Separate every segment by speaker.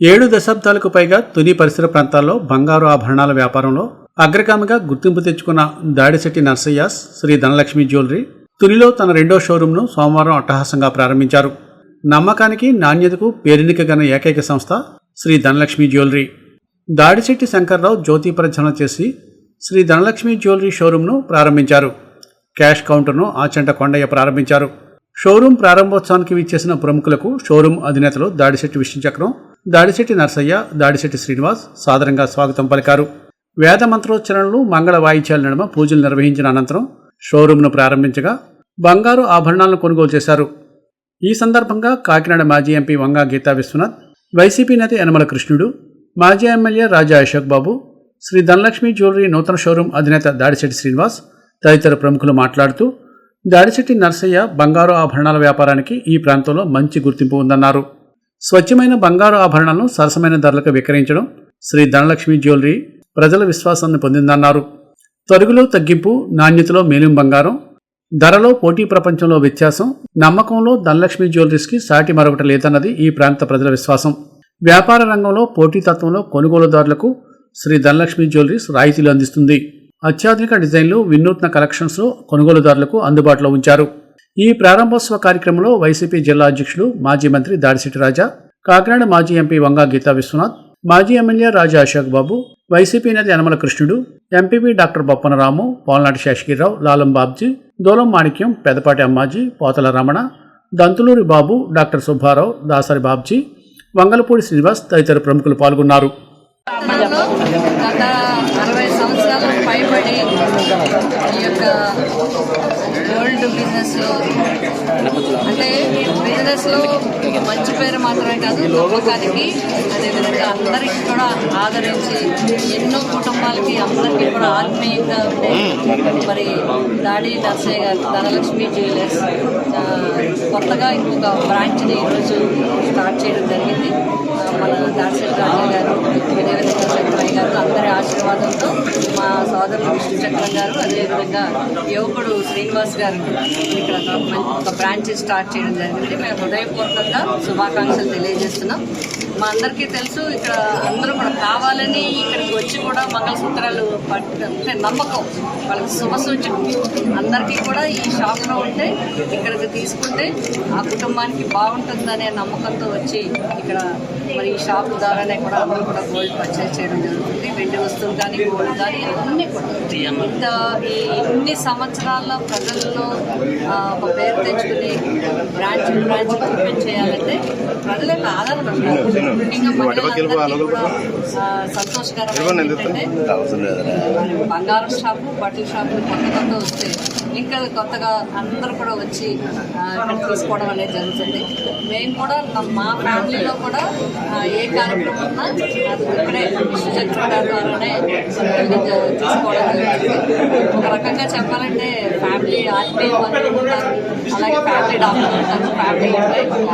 Speaker 1: ఏడు దశాబ్దాలకు పైగా తుని పరిసర ప్రాంతాల్లో బంగారు ఆభరణాల వ్యాపారంలో అగ్రగామిగా గుర్తింపు తెచ్చుకున్న దాడిశెట్టి నర్సయ్యాస్ శ్రీ ధనలక్ష్మి జ్యువెలరీ తునిలో తన రెండో షోరూంను సోమవారం అట్టహాసంగా ప్రారంభించారు. నమ్మకానికి నాణ్యతకు పేరెన్నికగన ఏకైక సంస్థ శ్రీ ధనలక్ష్మి జ్యువెలరీ. దాడిశెట్టి శంకర్రావు జ్యోతి ప్రజ్వలన చేసి శ్రీ ధనలక్ష్మి జ్యువెలరీ షోరూంను ప్రారంభించారు. క్యాష్ కౌంటర్ను ఆచంట కొండయ్య ప్రారంభించారు. షోరూం ప్రారంభోత్సవానికి విచ్చేసిన ప్రముఖులకు షోరూం అధినేతలు దాడిశెట్టి విష్ణుచక్రం దాడిశెట్టి నర్సయ్య దాడిశెట్టి శ్రీనివాస్ సాదరంగా స్వాగతం పలికారు. వేద మంత్రోచ్చరణలు మంగళ వాయిద్యాల నడుమ పూజలు నిర్వహించిన అనంతరం షోరూంను ప్రారంభించగా బంగారు ఆభరణాలను కొనుగోలు చేశారు. ఈ సందర్భంగా కాకినాడ మాజీ ఎంపీ వంగా గీతా విశ్వనాథ్ వైసీపీ నేత యనమల కృష్ణుడు మాజీ ఎమ్మెల్యే రాజా అశోక్ బాబు శ్రీ ధనలక్ష్మి జ్యువెలరీ నూతన షోరూం అధినేత దాడిశెట్టి శ్రీనివాస్ తదితర ప్రముఖులు మాట్లాడుతూ దాడిశెట్టి నర్సయ్య బంగారు ఆభరణాల వ్యాపారానికి ఈ ప్రాంతంలో మంచి గుర్తింపు ఉందన్నారు. స్వచ్ఛమైన బంగారు ఆభరణాలను సరసమైన ధరలకు విక్రయించడం శ్రీ ధనలక్ష్మి జ్యువెలరీ ప్రజల విశ్వాసాన్ని పొందిందన్నారు. తరుగులో తగ్గింపు నాణ్యతలో మేలిం బంగారం ధరలో పోటీ ప్రపంచంలో వ్యత్యాసం నమ్మకంలో ధనలక్ష్మి జ్యువెలరీస్కి సాటి మరొకటి లేదన్నది ఈ ప్రాంత ప్రజల విశ్వాసం. వ్యాపార రంగంలో పోటీతత్వంలో కొనుగోలుదారులకు శ్రీ ధనలక్ష్మి జ్యువెలరీస్ రాయితీలు అందిస్తుంది. అత్యాధునిక డిజైన్లు వినూత్న కలెక్షన్స్ కొనుగోలుదారులకు అందుబాటులో ఉంచారు. ఈ ప్రారంభోత్సవ కార్యక్రమంలో వైసీపీ జిల్లా అధ్యక్షుడు మాజీ మంత్రి దాడిశెట్టి రాజా కాకినాడ మాజీ ఎంపీ వంగా గీతా విశ్వనాథ్ మాజీ ఎమ్మెల్యే రాజా అశోక్ బాబు వైసీపీ నేత Yanamala Krishnudu MPP doctor Boppana Ramu Polanati Seshagiri Rao Lalam Babji Dulam Manikyam Pedapati Ammaji Potala Ramana Dantuluri Babu doctor Subbarao Dasari Babji Vangalapudi Srinivas తదితర ప్రముఖులు పాల్గొన్నారు.
Speaker 2: మనలో గత అరవై సంవత్సరాలు పైబడి ఈ యొక్క గోల్డ్ బిజినెస్ అంటే బిజినెస్లో మంచి పేరు మాత్రమే కాదు నమ్మకానికి అదేవిధంగా అందరికీ కూడా ఆదరించి ఎన్నో కుటుంబాలకి అందరికీ కూడా ఆత్మీయంగా ఉండే మరి దాడి నర్సయ్య గారు ధనలక్ష్మి జ్యువెలర్స్ కొత్తగా ఇంకొక బ్రాంచ్ని ఈరోజు స్టార్ట్ చేయడం జరిగింది. మన దాడిశెట్టి రాజా గారు Thank you. గారు అందరి ఆశీర్వాదంతో మా సోదరులు విష్ణు చక్రం గారు అదేవిధంగా యువకుడు శ్రీనివాస్ గారు ఇక్కడ ఒక బ్రాంచ్ స్టార్ట్ చేయడం జరిగింది. మేము హృదయపూర్వకంగా శుభాకాంక్షలు తెలియజేస్తున్నాం. మా అందరికీ తెలుసు ఇక్కడ అందరూ కూడా కావాలని ఇక్కడికి వచ్చి కూడా మంగళసూత్రాలు పట్టు అంటే నమ్మకం. వాళ్ళకి శుభ సూచన. అందరికీ కూడా ఈ షాప్లో ఉంటే ఇక్కడికి తీసుకుంటే ఆ కుటుంబానికి బాగుంటుందనే నమ్మకంతో వచ్చి ఇక్కడ మరి ఈ షాప్ ద్వారానే కూడా అందరూ కూడా గోల్డ్ పర్చేజ్ చేయడం జరుగుతుంది. వెండి వస్తువులు కానీ గోల్డ్ కానీ అన్నీ కూడా. ఇంత ఈ ఇన్ని సంవత్సరాల ప్రజల్లో ఒక పేరు తెచ్చుకుని బ్రాంచ్ బ్రాంచ్ ఓపెన్ చేయాలంటే ప్రజల యొక్క ఆదరణ. ముఖ్యంగా ఏంటంటే మరి బంగారం షాపు బట్టల షాపు కొత్త కొత్త వస్తే ఇంకా కొత్తగా అందరూ కూడా వచ్చి తీసుకోవడం అనేది జరుగుతుంది. మేము కూడా మా ఫ్యామిలీలో కూడా ఏ కార్యక్రమం ఉన్నా అది ఇక్కడే ద్వారానే ఇక్కడికి తీసుకోవడం ఒక రకంగా చెప్పాలంటే ఫ్యామిలీ ఆత్మీయ ఉంటారు. అలాగే ఫ్యామిలీ డాక్టర్ ఉంటారు. ఫ్యామిలీ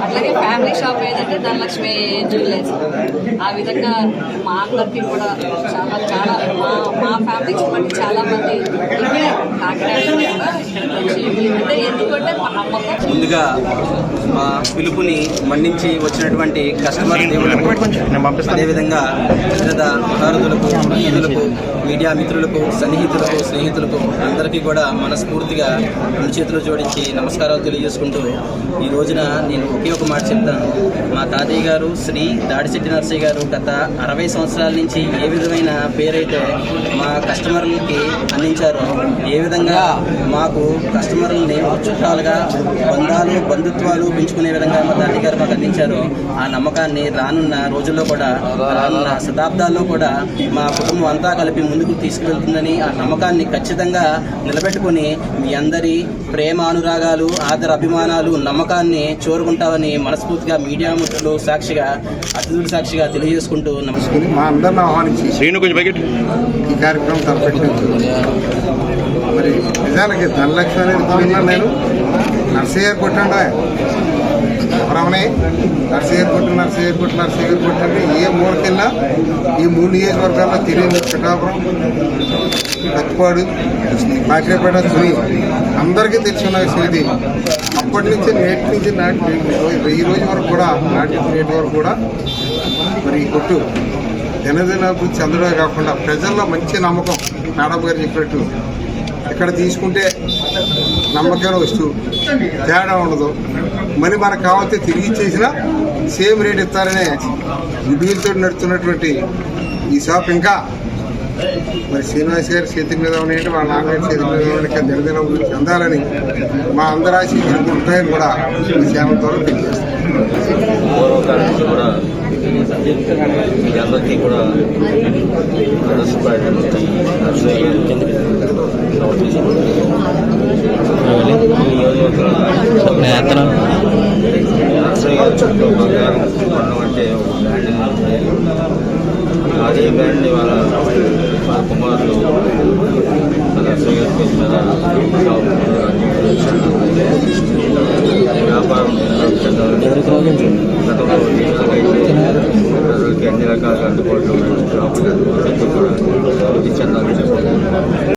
Speaker 2: అట్లాగే ఫ్యామిలీ షాప్ ఏదంటే ధనలక్ష్మి జ్యువెలర్స్. ఆ విధంగా మా అందరికీ కూడా చాలా చాలా మా మా ఫ్యామిలీకి బట్టి చాలా మంది కాకినాడ కాకినాడలో కూడా ఇక్కడికి వచ్చి అంటే ఎందుకంటే మా నమ్మకం
Speaker 3: ముందుగా మా పిలుపుని మన్నించి వచ్చినటువంటి కస్టమర్ దేవులకు అదేవిధంగా వివిధ భారతులకు ఈదులకు మీడియా మిత్రులకు సన్నిహితులకు స్నేహితులకు అందరికీ కూడా మనస్ఫూర్తిగా రెండు చేతులు జోడించి నమస్కారాలు తెలియజేసుకుంటూ ఈ రోజున నేను ఒకే ఒక మాట చెప్తాను. మా తాతయ్య గారు శ్రీ దాడిశెట్టి నర్సయ్య గారు గత అరవై సంవత్సరాల నుంచి ఏ విధమైన పేరైతే మా కస్టమర్లకి అందించారో ఏ విధంగా మాకు కస్టమర్లని చుట్టాలుగా బంధాలు బంధుత్వాలు పెంచుకునే విధంగా మా తాతయ్య గారు మాకు అందించారో. ఆ నమ్మకాన్ని రానున్న రోజుల్లో కూడా రానున్న శతాబ్దాల్లో కూడా మా కుటుంబం అంతా కలిపి ముందుకు తీసుకువెళ్తుందని ఆ నమ్మకాన్ని ఖచ్చితంగా నిలబెట్టుకుని మీ అందరి ప్రేమ అనురాగాలు ఆదర అభిమానాలు నమ్మకాన్ని చూరుకుంటామని మనస్ఫూర్తిగా మీడియా మిత్రులు సాక్షిగా అతిథుల సాక్షిగా తెలియజేసుకుంటూ నమస్కారం.
Speaker 4: తీసుకుని మా అందరిని ఆహ్వానించి
Speaker 5: శ్రీను కొంచెం బకెట్
Speaker 4: ఈ కార్యక్రమం తలపెట్టినందుకు మరి నిజానికి ధనలక్ష్మి అనేది నేను. నర్సయ్య కొట్టండి. రమణే నర్సయ్య కొట్టు నర్సయ్య కొట్టు నర్సయ్య కొట్టండి ఏ మూలకెళ్ళినా ఈ మూడు నియోజకవర్గాల్లో తెలియని పిఠాపురం కత్తిపాడు కాకిరేపేట తుని అందరికీ తెలిసిన ఉన్న ఇది. అప్పటి నుంచి నేటి నుంచి నాటి ఈ రోజు వరకు కూడా నాటి నేటి వరకు కూడా మరి ఈ కొట్టు దినదిన అభివృద్ధి చెందడమే కాకుండా ప్రజల్లో మంచి నమ్మకం మేడం గారు చెప్పినట్టు ఇక్కడ తీసుకుంటే నమ్మకమైన వస్తువు తేడా ఉండదు. మరి మనకు కావాల్సి తిరిగి ఇచ్చేసినా సేమ్ రేట్ ఇస్తారనే విధులతో నడుతున్నటువంటి ఈ షాప్. ఇంకా మరి శ్రీనివాస్ గారి చేతి మీద ఉన్నాయంటే వాళ్ళ నాన్నగారి చేతి మీద ఉన్నాయంటే దినదిన చెందాలని మా అందరాశి ఉంటాయని కూడా ఈ సేవ ద్వారా తెలియజేస్తాం
Speaker 6: అందరికీ కూడా బంగారం కొనడం అంటే ఒక బ్రాండ్ అదే బ్రాండ్ ఇవాళ మా కుమారులు వ్యాపారం ప్రజలకి అన్ని రకాలుగా అందుబాటులో షాపులు అందుబాటులో చెందాలని చెప్పారు